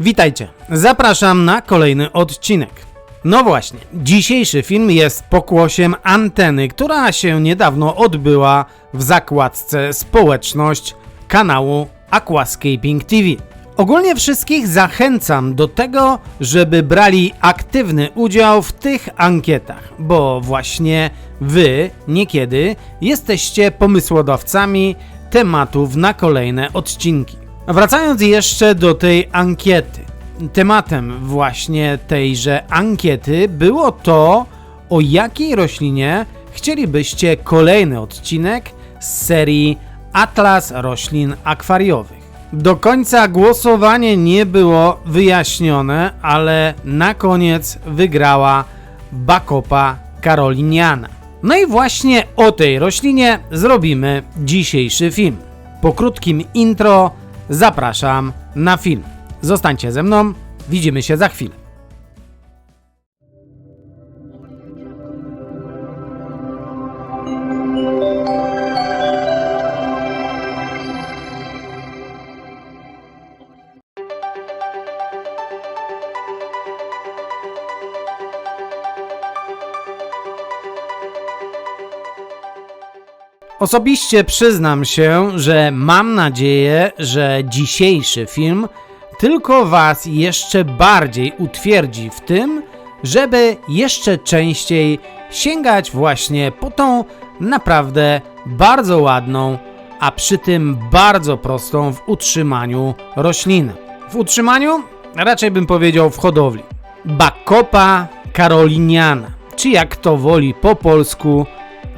Witajcie, zapraszam na kolejny odcinek. No właśnie, dzisiejszy film jest pokłosiem anteny, która się niedawno odbyła w zakładce Społeczność kanału Aquascaping TV. Ogólnie wszystkich zachęcam do tego, żeby brali aktywny udział w tych ankietach, bo właśnie wy niekiedy jesteście pomysłodawcami tematów na kolejne odcinki. Wracając jeszcze do tej ankiety. Tematem właśnie tejże ankiety było to, o jakiej roślinie chcielibyście kolejny odcinek z serii Atlas roślin akwariowych. Do końca głosowanie nie było wyjaśnione, ale na koniec wygrała Bakopa karoliniana. No i właśnie o tej roślinie zrobimy dzisiejszy film. Po krótkim intro zapraszam na film. Zostańcie ze mną, widzimy się za chwilę. Osobiście przyznam się, że mam nadzieję, że dzisiejszy film tylko Was jeszcze bardziej utwierdzi w tym, żeby jeszcze częściej sięgać właśnie po tą naprawdę bardzo ładną, a przy tym bardzo prostą w utrzymaniu roślinę. W utrzymaniu? Raczej bym powiedział w hodowli. Bakopa karoliniana, czy jak to woli po polsku,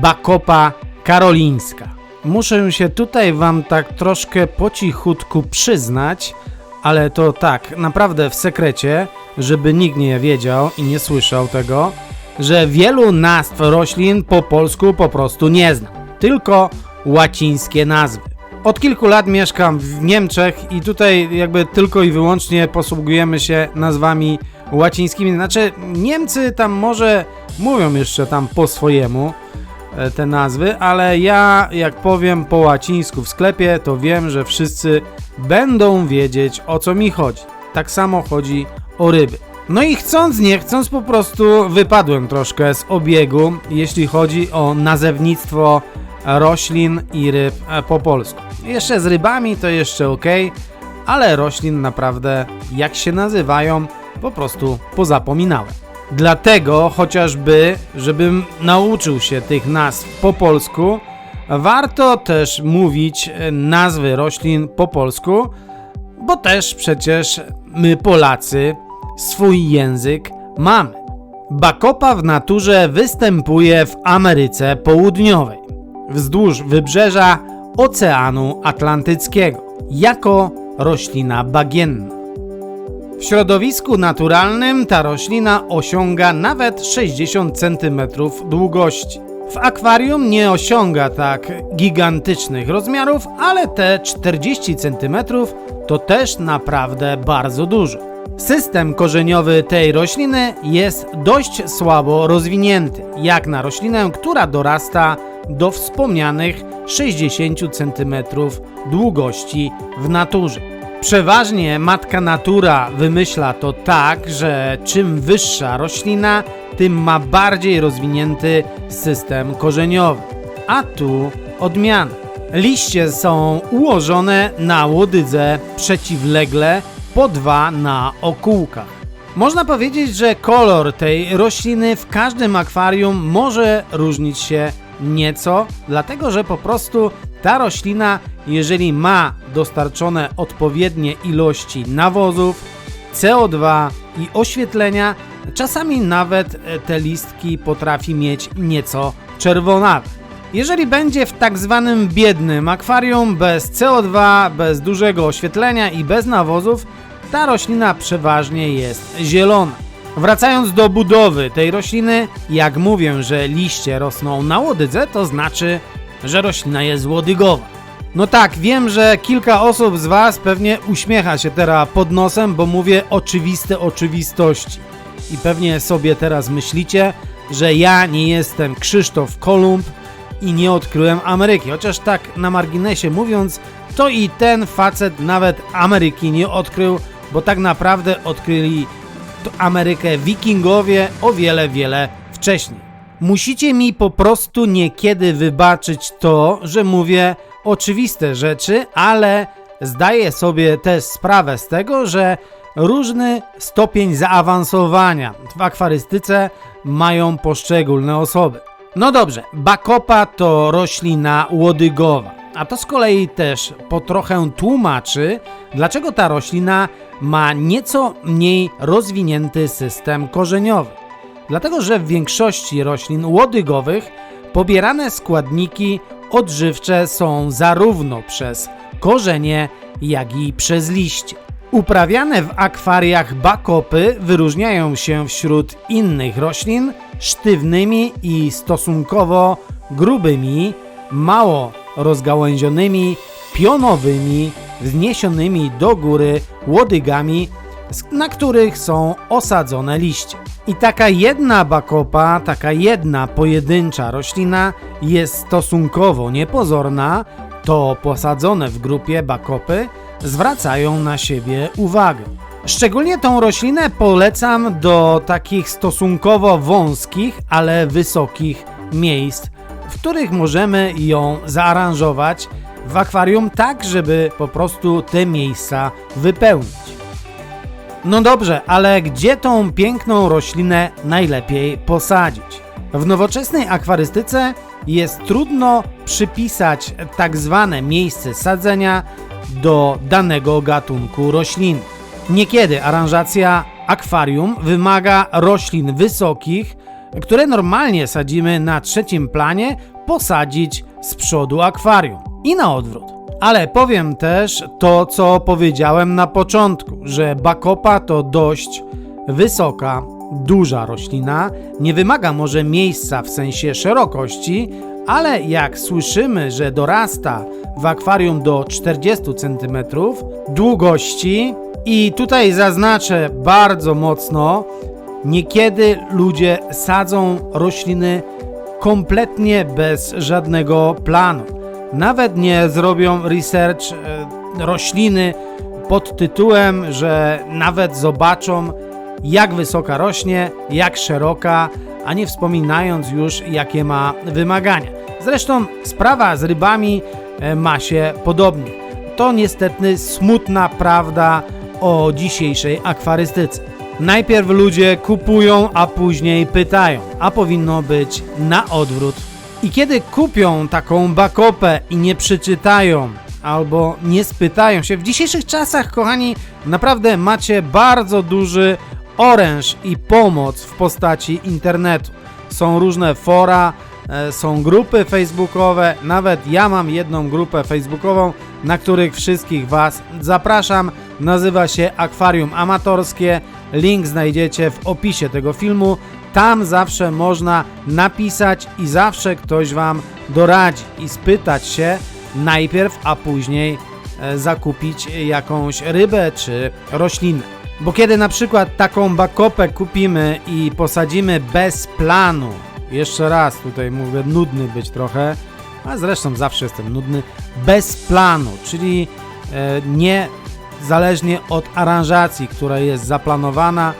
bakopa karolińska. Muszę się tutaj wam tak troszkę po cichutku przyznać, ale to tak, naprawdę w sekrecie, żeby nikt nie wiedział i nie słyszał tego, że wielu nazw roślin po polsku po prostu nie znam, tylko łacińskie nazwy. Od kilku lat mieszkam w Niemczech i tutaj jakby tylko i wyłącznie posługujemy się nazwami łacińskimi. Znaczy, Niemcy tam może mówią jeszcze tam po swojemu te nazwy, ale ja jak powiem po łacińsku w sklepie, to wiem, że wszyscy będą wiedzieć o co mi chodzi. Tak samo chodzi o ryby. No i chcąc, nie chcąc, po prostu wypadłem troszkę z obiegu, jeśli chodzi o nazewnictwo roślin i ryb e, po polsku. Jeszcze z rybami to jeszcze ok, ale roślin naprawdę, jak się nazywają, po prostu pozapominałem. Dlatego chociażby, żebym nauczył się tych nazw po polsku, warto też mówić e, nazwy roślin po polsku, bo też przecież my Polacy swój język mamy. Bakopa w naturze występuje w Ameryce Południowej, wzdłuż wybrzeża Oceanu Atlantyckiego, jako roślina bagienna. W środowisku naturalnym ta roślina osiąga nawet 60 cm długości. W akwarium nie osiąga tak gigantycznych rozmiarów, ale te 40 cm to też naprawdę bardzo dużo. System korzeniowy tej rośliny jest dość słabo rozwinięty, jak na roślinę, która dorasta do wspomnianych 60 cm długości w naturze. Przeważnie matka natura wymyśla to tak, że czym wyższa roślina, tym ma bardziej rozwinięty system korzeniowy. A tu odmiana. Liście są ułożone na łodydze przeciwlegle po dwa na okółkach. Można powiedzieć, że kolor tej rośliny w każdym akwarium może różnić się nieco, dlatego że po prostu ta roślina, jeżeli ma dostarczone odpowiednie ilości nawozów, CO2 i oświetlenia, czasami nawet e, te listki potrafi mieć nieco czerwonawe. Jeżeli będzie w tak zwanym biednym akwarium bez CO2, bez dużego oświetlenia i bez nawozów, ta roślina przeważnie jest zielona. Wracając do budowy tej rośliny, jak mówię, że liście rosną na łodydze, to znaczy, że roślina jest łodygowa. No tak, wiem, że kilka osób z Was pewnie uśmiecha się teraz pod nosem, bo mówię oczywiste oczywistości. I pewnie sobie teraz myślicie, że ja nie jestem Krzysztof Kolumb i nie odkryłem Ameryki. Chociaż tak na marginesie mówiąc, to i ten facet nawet Ameryki nie odkrył, bo tak naprawdę odkryli Amerykę wikingowie o wiele, wiele wcześniej. Musicie mi po prostu niekiedy wybaczyć to, że mówię oczywiste rzeczy, ale zdaję sobie też sprawę z tego, że różny stopień zaawansowania w akwarystyce mają poszczególne osoby. No dobrze, bakopa to roślina łodygowa, a to z kolei też po trochę tłumaczy, dlaczego ta roślina ma nieco mniej rozwinięty system korzeniowy. Dlatego, że w większości roślin łodygowych pobierane składniki odżywcze są zarówno przez korzenie, jak i przez liście. Uprawiane w akwariach bakopy wyróżniają się wśród innych roślin sztywnymi i stosunkowo grubymi, mało rozgałęzionymi, pionowymi, wzniesionymi do góry łodygami, na których są osadzone liście. I taka jedna bakopa, taka jedna pojedyncza roślina jest stosunkowo niepozorna, to posadzone w grupie bakopy zwracają na siebie uwagę. Szczególnie tą roślinę polecam do takich stosunkowo wąskich, ale wysokich miejsc, w których możemy ją zaaranżować w akwarium tak, żeby po prostu te miejsca wypełnić. No dobrze, ale gdzie tą piękną roślinę najlepiej posadzić? W nowoczesnej akwarystyce jest trudno przypisać tak zwane miejsce sadzenia do danego gatunku rośliny. Niekiedy aranżacja akwarium wymaga roślin wysokich, które normalnie sadzimy na trzecim planie, posadzić z przodu akwarium i na odwrót. Ale powiem też to, co powiedziałem na początku, że bakopa to dość wysoka, duża roślina, nie wymaga może miejsca w sensie szerokości, ale jak słyszymy, że dorasta w akwarium do 40 cm długości i tutaj zaznaczę bardzo mocno, niekiedy ludzie sadzą rośliny kompletnie bez żadnego planu. Nawet nie zrobią research e, rośliny pod tytułem, że nawet zobaczą, jak wysoka rośnie, jak szeroka, a nie wspominając już, jakie ma wymagania. Zresztą sprawa z rybami e, ma się podobnie. To niestety smutna prawda o dzisiejszej akwarystyce. Najpierw ludzie kupują, a później pytają, a powinno być na odwrót. I kiedy kupią taką bakopę i nie przeczytają albo nie spytają się, w dzisiejszych czasach, kochani, naprawdę macie bardzo duży oręż i pomoc w postaci internetu. Są różne fora, e, są grupy facebookowe, nawet ja mam jedną grupę facebookową, na których wszystkich Was zapraszam. Nazywa się Akwarium Amatorskie. Link znajdziecie w opisie tego filmu. Tam zawsze można napisać i zawsze ktoś Wam doradzi i spytać się najpierw, a później e, zakupić jakąś rybę czy roślinę. Bo kiedy na przykład taką bakopę kupimy i posadzimy bez planu, jeszcze raz tutaj mówię, nudny być trochę, a zresztą zawsze jestem nudny, bez planu, czyli e, nie zależnie od aranżacji, która jest zaplanowana,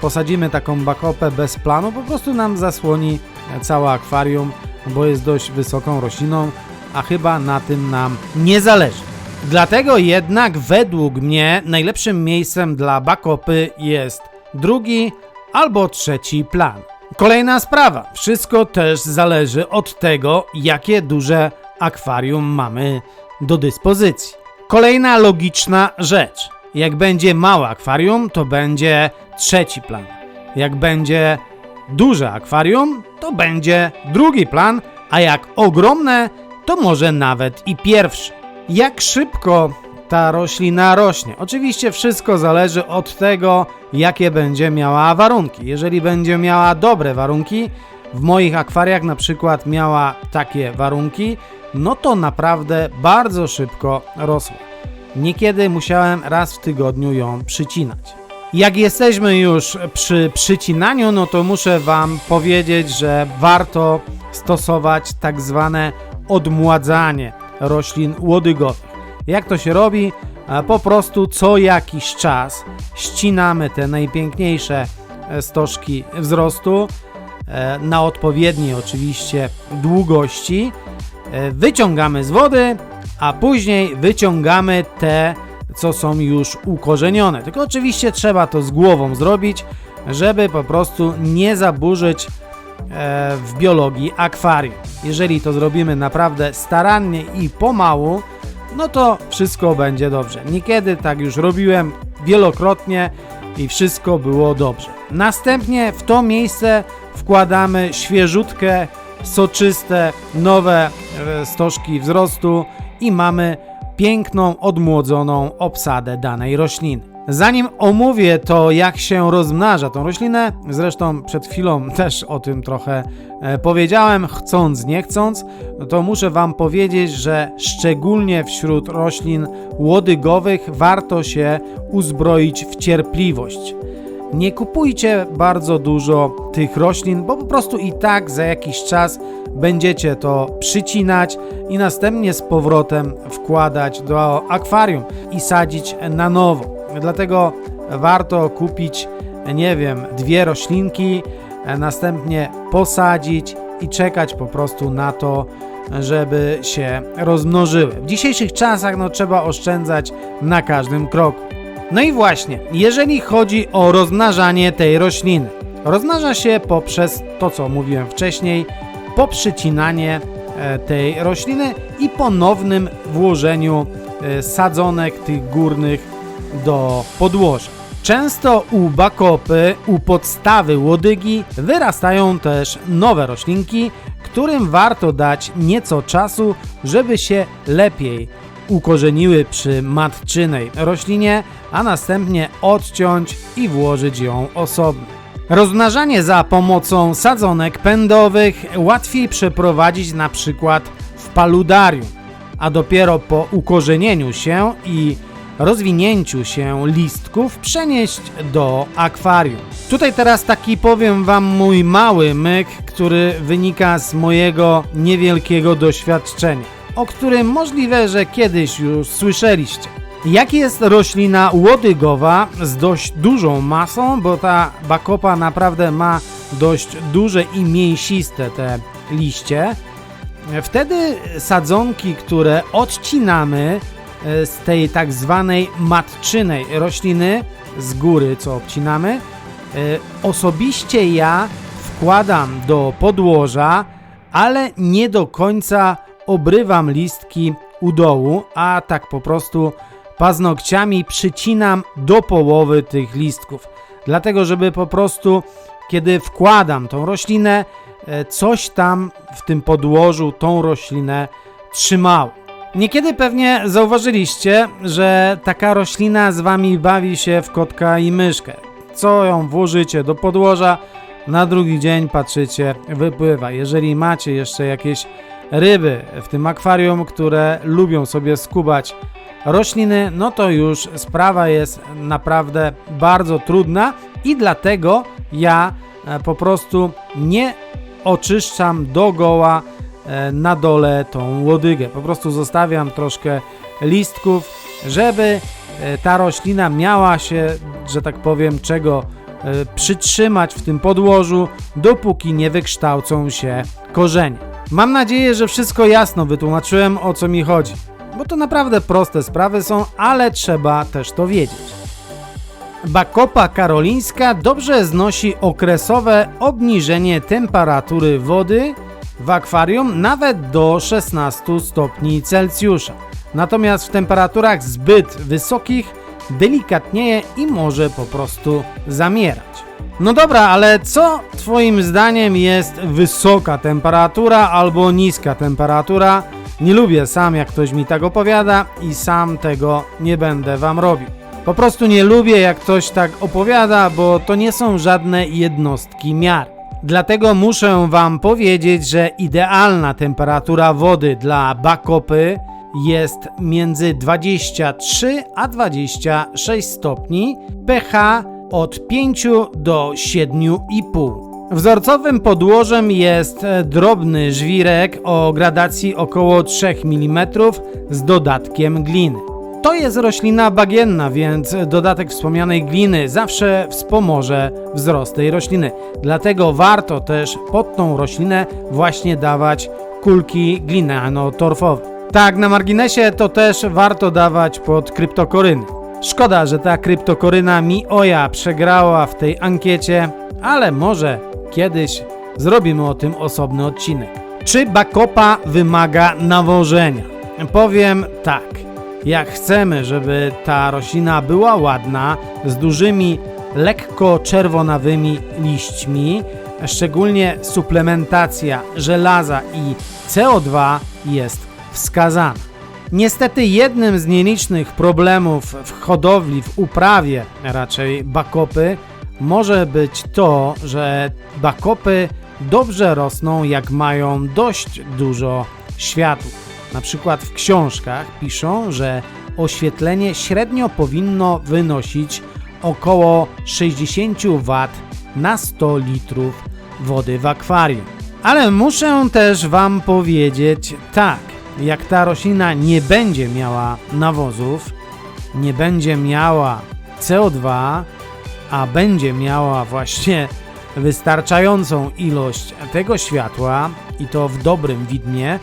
posadzimy taką bakopę bez planu, po prostu nam zasłoni e, całe akwarium, bo jest dość wysoką rośliną, a chyba na tym nam nie zależy. Dlatego jednak według mnie najlepszym miejscem dla bakopy jest drugi albo trzeci plan. Kolejna sprawa. Wszystko też zależy od tego, jakie duże akwarium mamy do dyspozycji. Kolejna logiczna rzecz. Jak będzie małe akwarium, to będzie trzeci plan. Jak będzie duże akwarium, to będzie drugi plan, a jak ogromne, to może nawet i pierwszy. Jak szybko ta roślina rośnie? Oczywiście wszystko zależy od tego, jakie będzie miała warunki. Jeżeli będzie miała dobre warunki, w moich akwariach na przykład miała takie warunki, no to naprawdę bardzo szybko rosła. Niekiedy musiałem raz w tygodniu ją przycinać. Jak jesteśmy już przy przycinaniu, no to muszę Wam powiedzieć, że warto stosować tak zwane odmładzanie roślin łodygowych. Jak to się robi? e, po prostu co jakiś czas ścinamy te najpiękniejsze e, stożki wzrostu e, na odpowiedniej oczywiście długości. Wyciągamy z wody, a później wyciągamy te, co są już ukorzenione. Tylko oczywiście trzeba to z głową zrobić, żeby po prostu nie zaburzyć e, w biologii akwarium. Jeżeli to zrobimy naprawdę starannie i pomału, no to wszystko będzie dobrze. Niekiedy tak już robiłem wielokrotnie i wszystko było dobrze. Następnie w to miejsce wkładamy świeżutkie, soczyste, nowe e, stożki wzrostu i mamy piękną, odmłodzoną obsadę danej rośliny. Zanim omówię to, jak się rozmnaża tą roślinę, zresztą przed chwilą też o tym trochę e, powiedziałem, chcąc, nie chcąc, to muszę Wam powiedzieć, że szczególnie wśród roślin łodygowych warto się uzbroić w cierpliwość. Nie kupujcie bardzo dużo tych roślin, bo po prostu i tak za jakiś czas będziecie to przycinać i następnie z powrotem wkładać do akwarium i sadzić na nowo. Dlatego warto kupić, nie wiem, dwie roślinki, następnie posadzić i czekać po prostu na to, żeby się rozmnożyły. W dzisiejszych czasach no, trzeba oszczędzać na każdym kroku. No i właśnie, jeżeli chodzi o rozmnażanie tej rośliny, rozmnaża się poprzez to, co mówiłem wcześniej, poprzycinanie e, tej rośliny i ponownym włożeniu e, sadzonek tych górnych do podłoża. Często u bakopy, u podstawy łodygi wyrastają też nowe roślinki, którym warto dać nieco czasu, żeby się lepiej ukorzeniły przy matczynej roślinie, a następnie odciąć i włożyć ją osobno. Rozmnażanie za pomocą sadzonek pędowych łatwiej przeprowadzić na przykład w paludarium, a dopiero po ukorzenieniu się i rozwinięciu się listków przenieść do akwarium. Tutaj teraz taki powiem Wam mój mały myk, który wynika z mojego niewielkiego doświadczenia, o którym możliwe, że kiedyś już słyszeliście. Jak jest roślina łodygowa z dość dużą masą, bo ta bakopa naprawdę ma dość duże i mięsiste te liście, wtedy sadzonki, które odcinamy e, z tej tak zwanej matczynej rośliny z góry, co obcinamy, e, osobiście ja wkładam do podłoża, ale nie do końca obrywam listki u dołu, a tak po prostu paznokciami przycinam do połowy tych listków. Dlatego, żeby po prostu, kiedy wkładam tą roślinę, e, coś tam w tym podłożu tą roślinę trzymało. Niekiedy pewnie zauważyliście, że taka roślina z wami bawi się w kotka i myszkę. Co ją włożycie do podłoża, na drugi dzień patrzycie, wypływa. Jeżeli macie jeszcze jakieś ryby w tym akwarium, które lubią sobie skubać rośliny, no to już sprawa jest naprawdę bardzo trudna i dlatego ja e, po prostu nie oczyszczam dogoła e, na dole tą łodygę. Po prostu zostawiam troszkę listków, żeby e, ta roślina miała się, że tak powiem, czego przytrzymać w tym podłożu, dopóki nie wykształcą się korzenie. Mam nadzieję, że wszystko jasno wytłumaczyłem o co mi chodzi, bo to naprawdę proste sprawy są, ale trzeba też to wiedzieć. Bakopa karolińska dobrze znosi okresowe obniżenie temperatury wody w akwarium nawet do 16 stopni Celsjusza. Natomiast w temperaturach zbyt wysokich delikatnieje i może po prostu zamierać. No dobra, ale co Twoim zdaniem jest wysoka temperatura albo niska temperatura? Nie lubię sam, jak ktoś mi tak opowiada i sam tego nie będę Wam robił. Po prostu nie lubię, jak ktoś tak opowiada, bo to nie są żadne jednostki miar. Dlatego muszę Wam powiedzieć, że idealna temperatura wody dla bakopy jest między 23 a 26 stopni, pH od 5 do 7,5. Wzorcowym podłożem jest e, drobny żwirek o gradacji około 3 mm z dodatkiem gliny. To jest roślina bagienna, więc dodatek wspomnianej gliny zawsze wspomoże wzrost tej rośliny. Dlatego warto też pod tą roślinę właśnie dawać kulki glinano-torfowe. Tak, na marginesie to też warto dawać pod kryptokoryny. Szkoda, że ta kryptokoryna mi oja przegrała w tej ankiecie, ale może kiedyś zrobimy o tym osobny odcinek. Czy bakopa wymaga nawożenia? Powiem tak. Jak chcemy, żeby ta roślina była ładna, z dużymi, lekko czerwonawymi liśćmi, szczególnie suplementacja żelaza i CO2 jest wskazana. Niestety jednym z nielicznych problemów w hodowli, w uprawie raczej bakopy może być to, że bakopy dobrze rosną jak mają dość dużo światła. Na przykład w książkach piszą, że oświetlenie średnio powinno wynosić około 60 W na 100 litrów wody w akwarium. Ale muszę też Wam powiedzieć tak, jak ta roślina nie będzie miała nawozów, nie będzie miała CO2, a będzie miała właśnie wystarczającą ilość tego światła i to w dobrym widmie,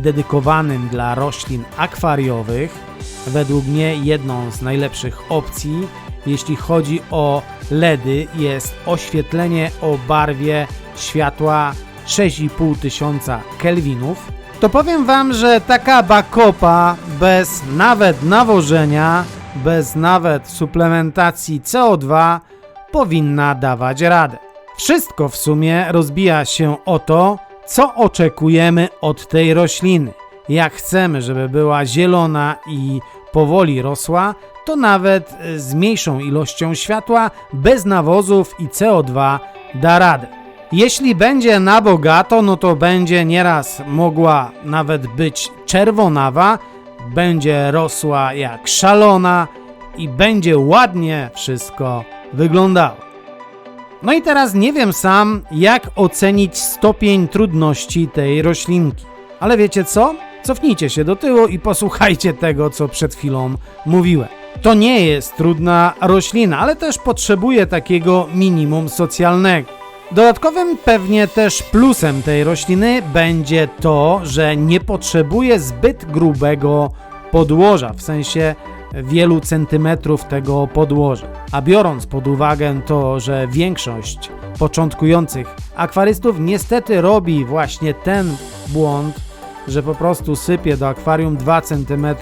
dedykowanym dla roślin akwariowych, według mnie jedną z najlepszych opcji, jeśli chodzi o LEDy, jest oświetlenie o barwie światła 6,5 tysiąca kelwinów. To powiem Wam, że taka bakopa bez nawet nawożenia, bez nawet suplementacji CO2 powinna dawać radę. Wszystko w sumie rozbija się o to, co oczekujemy od tej rośliny. Jak chcemy, żeby była zielona i powoli rosła, to nawet e, z mniejszą ilością światła, bez nawozów i CO2 da radę. Jeśli będzie na bogato, no to będzie nieraz mogła nawet być czerwonawa, będzie rosła jak szalona i będzie ładnie wszystko wyglądało. No i teraz nie wiem sam, jak ocenić stopień trudności tej roślinki. Ale wiecie co? Cofnijcie się do tyłu i posłuchajcie tego, co przed chwilą mówiłem. To nie jest trudna roślina, ale też potrzebuje takiego minimum socjalnego. Dodatkowym pewnie też plusem tej rośliny będzie to, że nie potrzebuje zbyt grubego podłoża, w sensie wielu centymetrów tego podłoża. A biorąc pod uwagę to, że większość początkujących akwarystów niestety robi właśnie ten błąd, że po prostu sypie do akwarium 2 cm e,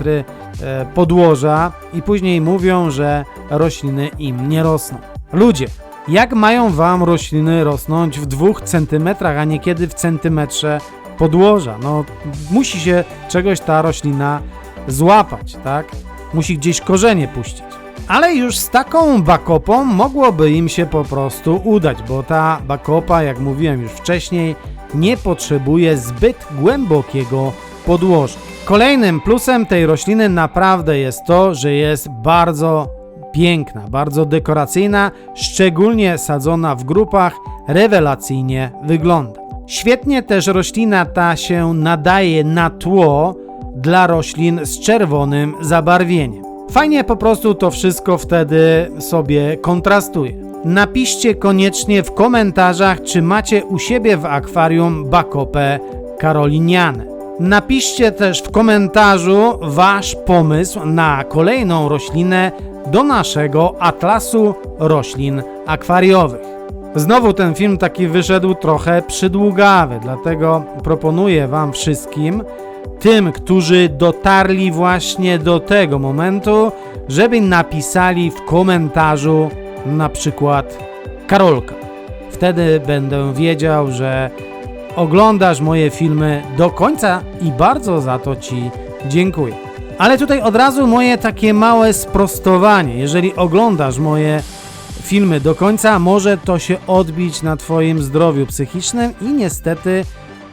podłoża i później mówią, że rośliny im nie rosną. Ludzie, jak mają wam rośliny rosnąć w 2 cm, a niekiedy w centymetrze podłoża? No, musi się czegoś ta roślina złapać, tak? Musi gdzieś korzenie puścić. Ale już z taką bakopą mogłoby im się po prostu udać, bo ta bakopa, jak mówiłem już wcześniej, nie potrzebuje zbyt głębokiego podłoża. Kolejnym plusem tej rośliny naprawdę jest to, że jest bardzo piękna, bardzo dekoracyjna, szczególnie sadzona w grupach, rewelacyjnie wygląda. Świetnie też roślina ta się nadaje na tło dla roślin z czerwonym zabarwieniem. Fajnie po prostu to wszystko wtedy sobie kontrastuje. Napiszcie koniecznie w komentarzach, czy macie u siebie w akwarium bakopę karoliniane. Napiszcie też w komentarzu wasz pomysł na kolejną roślinę do naszego atlasu roślin akwariowych. Znowu ten film taki wyszedł trochę przydługawy, dlatego proponuję wam wszystkim, tym, którzy dotarli właśnie do tego momentu, żeby napisali w komentarzu na przykład Karolka. Wtedy będę wiedział, że oglądasz moje filmy do końca i bardzo za to Ci dziękuję. Ale tutaj od razu moje takie małe sprostowanie. Jeżeli oglądasz moje filmy do końca, może to się odbić na Twoim zdrowiu psychicznym i niestety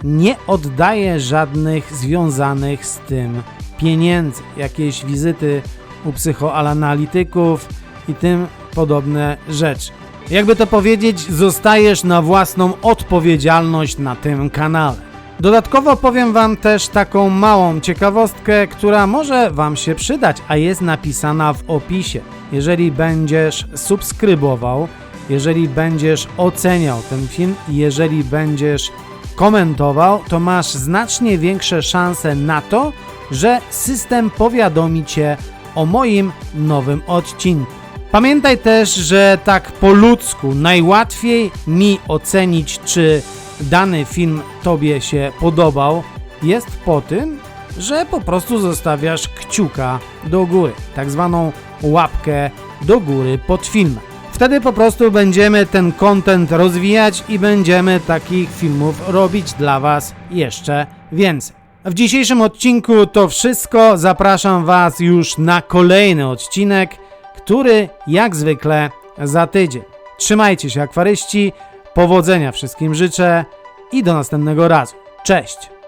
nie oddaję żadnych związanych z tym pieniędzy. Jakieś wizyty u psychoanalityków i tym podobne rzeczy. Jakby to powiedzieć, zostajesz na własną odpowiedzialność na tym kanale. Dodatkowo powiem Wam też taką małą ciekawostkę, która może Wam się przydać, a jest napisana w opisie. Jeżeli będziesz subskrybował, jeżeli będziesz oceniał ten film, jeżeli będziesz komentował, to masz znacznie większe szanse na to, że system powiadomi Cię o moim nowym odcinku. Pamiętaj też, że tak po ludzku najłatwiej mi ocenić, czy dany film Tobie się podobał, jest po tym, że po prostu zostawiasz kciuka do góry, tak zwaną łapkę do góry pod filmem. Wtedy po prostu będziemy ten content rozwijać i będziemy takich filmów robić dla Was jeszcze więcej. W dzisiejszym odcinku to wszystko. Zapraszam Was już na kolejny odcinek, który jak zwykle za tydzień. Trzymajcie się, akwaryści, powodzenia wszystkim życzę i do następnego razu. Cześć!